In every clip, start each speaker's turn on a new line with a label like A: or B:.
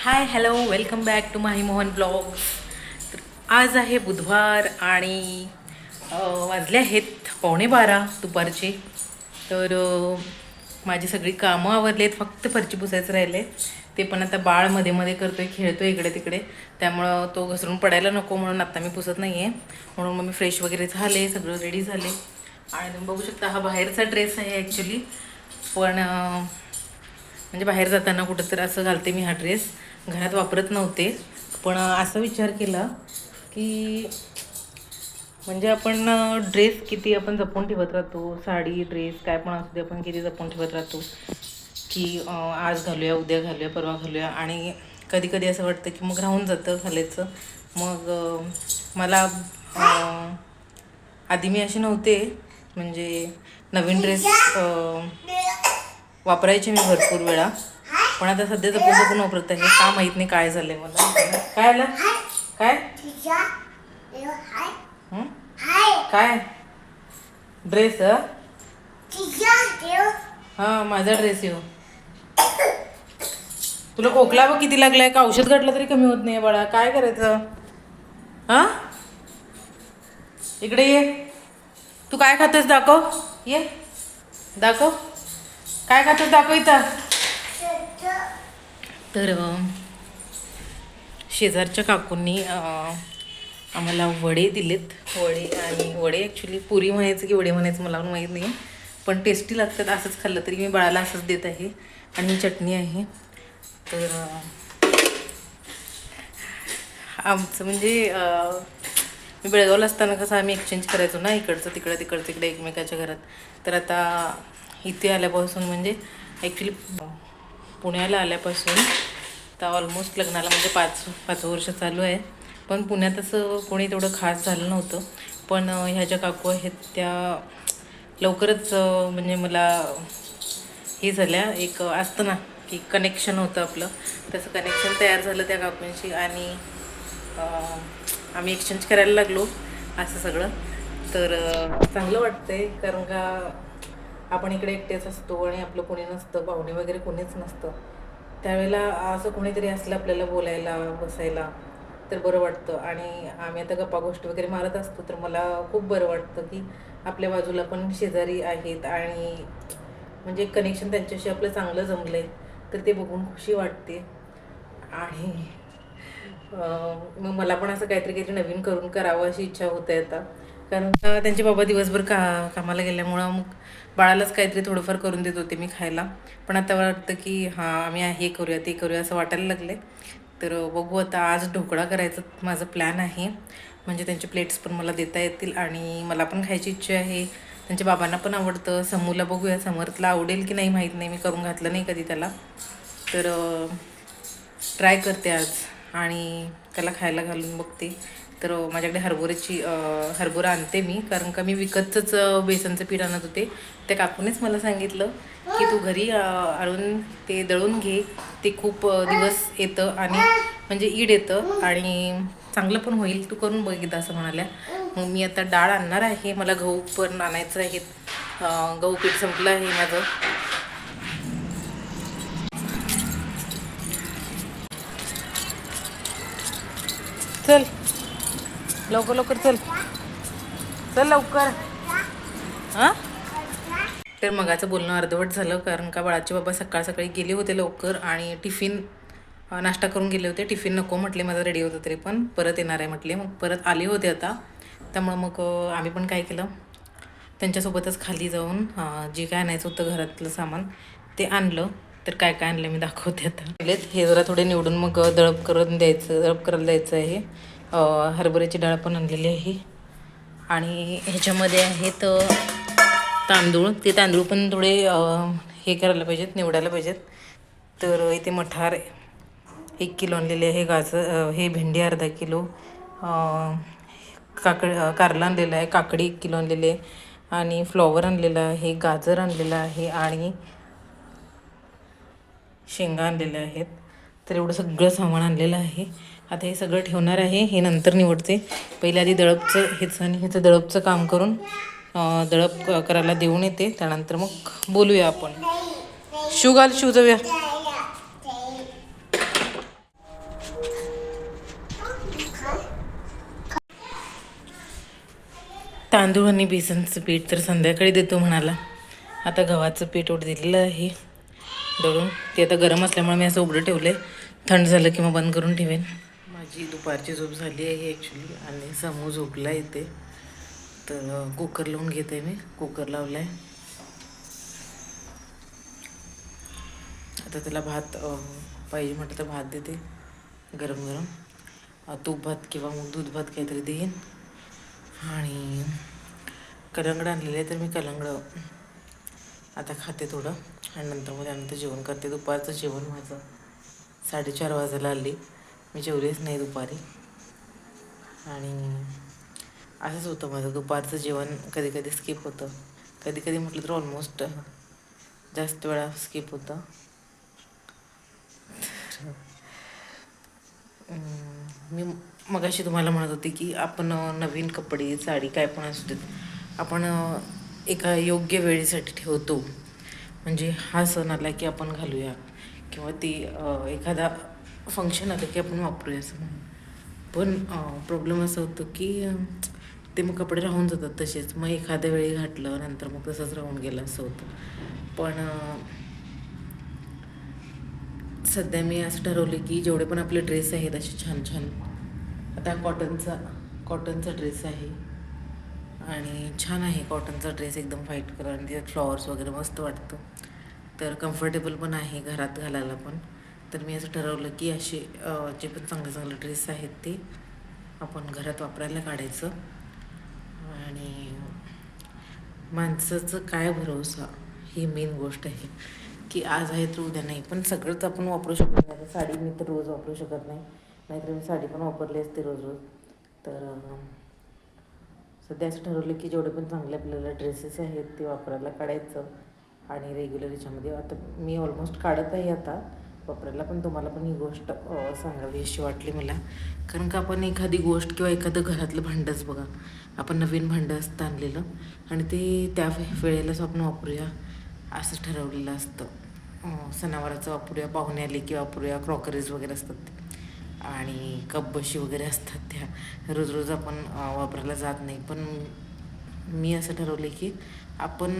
A: Hi hello welcome back to Mahi Mohan blog तर आज आहे बुधवार आणि वाजले आहेत पावणे बारा दुपारचे. तर माझी सगळी कामं आवरली आहेत फक्त फरची पुसायचं राहिले ते पण आता बाळमध्ये मध्ये करतोय आहे इकडे तिकडे. त्यामुळं तो घसरून पडायला नको म्हणून आत्ता मी पुसत नाही आहे म्हणून मग मी फ्रेश वगैरे झाले सगळं रेडी झाले. आणि तुम्ही बघू शकता हा बाहेरचा ड्रेस आहे ॲक्च्युली पण म्हणजे बाहेर जाताना कुठं तर असं घालते मी हा ड्रेस घरात वापरत नव्हते. पण असा विचार केला की म्हणजे आपण ड्रेस किती आपण जपून ठेवत राहतो साडी ड्रेस काय पण असू दे आपण किती जपून ठेवत राहतो की आज घालूया उद्या घालूया परवा घालूया. आणि कधी कधी असं वाटतं की मग राहून जातं घालायचं. मग मला आधी मी असे नव्हते. म्हणजे नवीन ड्रेस वापरायचे मी भरपूर वेळा. पण आता सध्या जपून पण वापरत आहे का माहीत नाही काय झालंय मला काय आलं? काय? काय? ड्रेस हा? माझा ड्रेस येऊ. तुला खोकला बघ किती लागलाय. का औषध घातलं तरी कमी होत नाही बाळा. काय करायचं? हा? इकडे ये. तू काय खातेस दाखव. ये. दाखव. काय खातेस दाखव इथं. तर शेजारच्या काकूंनी आम्हाला वडे दिलेत. वडे. आणि वडे ॲक्च्युली पुरी म्हणायचं की वडे म्हणायचं मला पण माहीत नाही. पण टेस्टी लागतात असंच खाल्लं तरी मी बाळाला असंच देत आहे. आणि ही चटणी आहे. तर आमचं म्हणजे मी बेळगावला असताना कसं आम्ही एक्सचेंज करायचो ना इकडचं तिकडं तिकडचं तिकडे एकमेकाच्या घरात. तर आता इथे आल्यापासून म्हणजे ॲक्च्युली पुण्याला आल्यापासून तर ऑलमोस्ट लग्नाला म्हणजे पाच पाच वर्ष चालू आहे पण पुण्यात असं कोणी तेवढं खास झालं नव्हतं. पण ह्या ज्या काकू आहेत त्या लवकरच म्हणजे मला हे झाल्या. एक असतं ना की कनेक्शन होतं आपलं. तसं कनेक्शन तयार झालं त्या काकूंशी आणि आम्ही एक्सचेंज करायला लागलो असं सगळं. तर चांगलं वाटतं आहे कारण का आपण इकडे एकटेच असतो आणि आपलं कोणी नसतं पाहुणे वगैरे कोणीच नसतं. त्यावेळेला असं कोणीतरी असलं आपल्याला बोलायला बसायला तर बरं वाटतं. आणि आम्ही आता गप्पा गोष्टी वगैरे मारत असतो तर मला खूप बरं वाटतं की आपल्या बाजूला पण शेजारी आहेत आणि म्हणजे कनेक्शन त्यांच्याशी आपलं चांगलं जमलं आहे तर ते बघून खुशी वाटते. आणि मग मला पण असं काहीतरी काहीतरी नवीन करून करावं अशी इच्छा होते आता. कारण त्यांचे बाबा दिवसभर का कामाला गेल्यामुळं मग बाळालाच काहीतरी थोडंफार करून देत होते मी खायला. पण आता वाटतं की हां आम्ही हे करूया ते करूया असं वाटायला लागले तर बघू आता आज ढोकळा करायचं माझं प्लॅन आहे. म्हणजे त्यांचे प्लेट्स पण मला देता येतील आणि मला पण खायची इच्छा आहे. त्यांच्या बाबांना पण आवडतं. समूला बघूया समर्थला आवडेल की नाही माहीत नाही. मी करून घातलं नाही कधी त्याला. तर ट्राय करते आज आणि त्याला खायला घालून बघते. तर माझ्याकडे हरभऱ्याची हरभरा आणते मी. कारण का मी विकतच बेसनचं पीठ आणत होते. त्या काकूनेच मला सांगितलं की तू घरी आणून ते दळून घे. ते खूप दिवस येतं आणि म्हणजे ईड येतं आणि चांगलं पण होईल. तू करून बघ एकदा असं म्हणाल्या. मग मी आता डाळ आणणार आहे. मला गहू पण आणायचं आहे. गहू पीठ संपलं आहे माझं. चल. लवकर लवकर चल. चल लवकर. हां? तर मगाचं बोलणं अर्धवट झालं कारण का बाळाचे बाबा सकाळ सकाळी गेले होते लवकर आणि टिफिन नाश्ता करून गेले होते. टिफिन नको म्हटले माझा रेडी होतं तरी पण. परत येणार आहे म्हटले. मग परत आले होते आता. त्यामुळं मग आम्ही पण काय केलं त्यांच्यासोबतच खाली जाऊन जे काय आणायचं होतं घरातलं सामान ते आणलं. तर काय काय आणलं मी दाखवते आता. पहिलेच हे जरा थोडे निवडून मग दळप करून द्यायचं दळप करायला द्यायचं आहे. हरभऱ्याची डाळ पण आणलेली आहे. आणि ह्याच्यामध्ये आहेत तांदूळ. ते तांदूळ पण थोडे हे करायला पाहिजेत निवडायला पाहिजेत. तर इथे मठार एक किलो आणलेले आहे गाजर हे भेंडी अर्धा किलो. काकड कारला आणलेला आहे काकडी एक किलो आणलेली आहे. आणि फ्लॉवर आणलेला आहे गाजर आणलेलं आहे आणि शेंगा आणलेल्या आहेत. तर एवढं सगळं सामान आणलेलं आहे. आता हे सगळं ठेवणार आहे. हे नंतर निवडते. पहिल्या आधी दळपचं हेच आणि ह्याचं दळपचं काम करून दळप करायला देऊन येते. त्यानंतर मग बोलूया आपण. शू घाल शू जाऊया. तांदूळ आणि बेसनचं पीठ तर संध्याकाळी देतो म्हणाला. आता गव्हाचं पीठ ओढ दिलेलं आहे. दळून. ते आता गरम असल्यामुळे मी असं उघडं ठेवलं आहे थंड झालं की मग बंद करून ठेवेन. माझी दुपारची झोप झाली आहे ॲक्च्युली आणि समूह झोपला इथे. तर कुकर लावून घेते मी. कुकर लावला आहे आता त्याला भात पाहिजे म्हटलं तर भात देते. गरम गरम. तूप भात किंवा मग दूध भात काहीतरी देईन. आणि कलंगड आणलेलं आहे तर मी कलंगड आता खाते थोडं. आणि नंतर मग त्यानंतर जेवण करते. दुपारचं जेवण माझं. साडेचार वाजायला आली. मी जेवलेच नाही दुपारी. आणि असंच होतं माझं. दुपारचं जेवण कधी कधी स्किप होतं. कधी कधी म्हटलं तर ऑलमोस्ट जास्त वेळा स्किप होतं. अं, मी मगाशी तुम्हाला म्हणत होते की आपण नवीन कपडे साडी काय पण असू देत आपण एका योग्य वेळेसाठी ठेवतो. म्हणजे हा सण आला की आपण घालूया. किंवा ती एखादा फंक्शन आलं की आपण वापरूया असं म्हणून. पण प्रॉब्लेम असं होतं की ते मग कपडे राहून जातात तसेच. मग एखाद्या वेळी घातलं नंतर मग तसंच राहून गेलं असं होतं. पण सध्या मी असं ठरवलं की जेवढे पण आपले ड्रेस आहेत असे छान छान. आता कॉटनचा कॉटनचा ड्रेस आहे. आणि छान आहे कॉटनचा ड्रेस एकदम व्हाईट कलर आणि त्याच्यात फ्लॉवर्स वगैरे मस्त वाटतं. तर कम्फर्टेबल पण आहे घरात घालायला पण. तर मी असं ठरवलं की असे जे पण चांगले चांगले ड्रेस आहेत ते आपण घरात वापरायला काढायचं. आणि माणसाचं काय भरोसा ही मेन गोष्ट आहे. की आज आहे तर उद्या नाही पण सगळंच आपण वापरू शकत. नाही साडी मी तर रोज वापरू शकत नाही. नाहीतर मी साडी पण वापरली असते रोज रोज. तर सध्या असं ठरवलं की जेवढे पण चांगले आपल्याला ड्रेसेस आहेत ते वापरायला काढायचं. आणि रेग्युलर याच्यामध्ये. आता मी ऑलमोस्ट काढत आहे आता. वापरायला पण तुम्हाला पण ही गोष्ट सांगावी अशी वाटली मला. कारण का आपण एखादी गोष्ट किंवा एखादं घरातलं भांडंच बघा. आपण नवीन भांडं असतं आणलेलं. आणि ते त्या वेळेलाच आपण वापरूया. असं ठरवलेलं असतं. सणावाराचं वापरूया पाहुणे आले की वापरूया क्रॉकरीज वगैरे असतात. ते. आणि कपबशी वगैरे असतात त्या. रोज रोज आपण वापरायला जात नाही. पण मी असं ठरवलं की आपण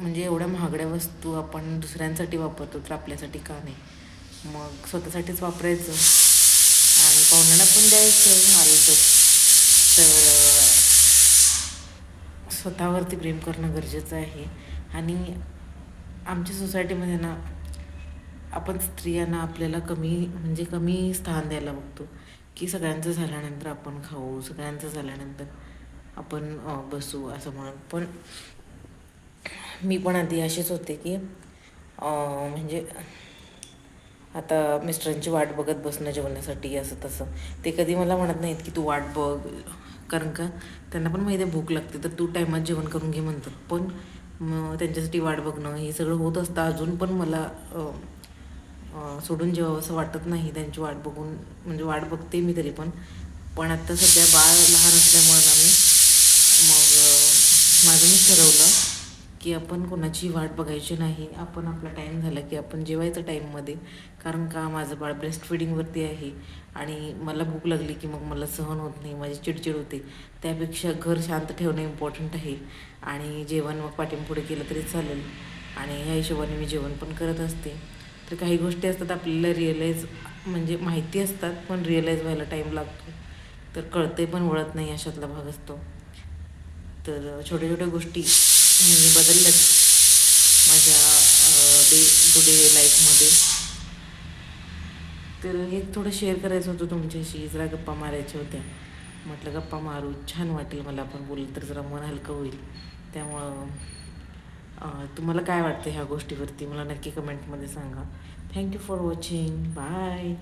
A: म्हणजे एवढ्या महागड्या वस्तू आपण दुसऱ्यांसाठी वापरतो तर आपल्यासाठी का नाही? मग स्वतःसाठीच वापरायचं. आणि पाहुण्यांना पण द्यायचं आलं तर तर स्वतःवरती प्रेम करणं गरजेचं आहे. आणि आमच्या सोसायटीमध्ये ना आपण स्त्रियांना आपल्याला कमी म्हणजे कमी स्थान द्यायला बघतो. की सगळ्यांचं झाल्यानंतर आपण खाऊ सगळ्यांचं झाल्यानंतर आपण बसू असं म्हणून. पण मी पण आधी अशीच होते की म्हणजे आता मिस्टरांची वाट बघत बसणं जेवण्यासाठी असं तसं. ते कधी मला म्हणत नाहीत की तू वाट बघ कारण का त्यांना पण माहिती आहे भूक लागते तर तू टायमात जेवण करून घे म्हणतात. पण मग त्यांच्यासाठी वाट बघणं हे सगळं होत असतं. अजून पण मला सोडून जेवावं असं वाटत नाही त्यांची वाट बघून. म्हणजे वाट बघते मी तरी पण. पण आत्ता सध्या बाळ लहान असल्यामुळं ना मी मग माझं मी ठरवलं की आपण कोणाची वाट बघायची नाही. आपण आपला टाईम झाला की आपण जेवायचं टाईममध्ये कारण का माझं बाळ ब्रेस्ट फिडिंगवरती आहे आणि मला भूक लागली की मग मला सहन होत नाही माझी चिडचिड होते. त्यापेक्षा घर शांत ठेवणं इम्पॉर्टंट आहे. आणि जेवण मग पाठीपुढे केलं तरी चालेल. आणि ह्या हिशोबाने मी जेवण पण करत असते. तर काही गोष्टी असतात आपल्याला रिअलाईज म्हणजे माहिती असतात पण रिअलाईज व्हायला टाईम लागतो. तर कळते पण वळत नाही अशातला भाग असतो. तर छोट्या छोट्या गोष्टी मी बदलल्यात माझ्या डे टू डे लाईफमध्ये तर हे थोडं शेअर करायचं होतं तुमच्याशी. जरा गप्पा मारायच्या होत्या. म्हटलं गप्पा मारू. छान वाटेल मला आपण बोललं तर जरा मन हलकं होईल. त्यामुळं तुम्हाला काय वाटतं ह्या गोष्टीवरती? मला नक्की कमेंटमध्ये सांगा. Thank you for watching bye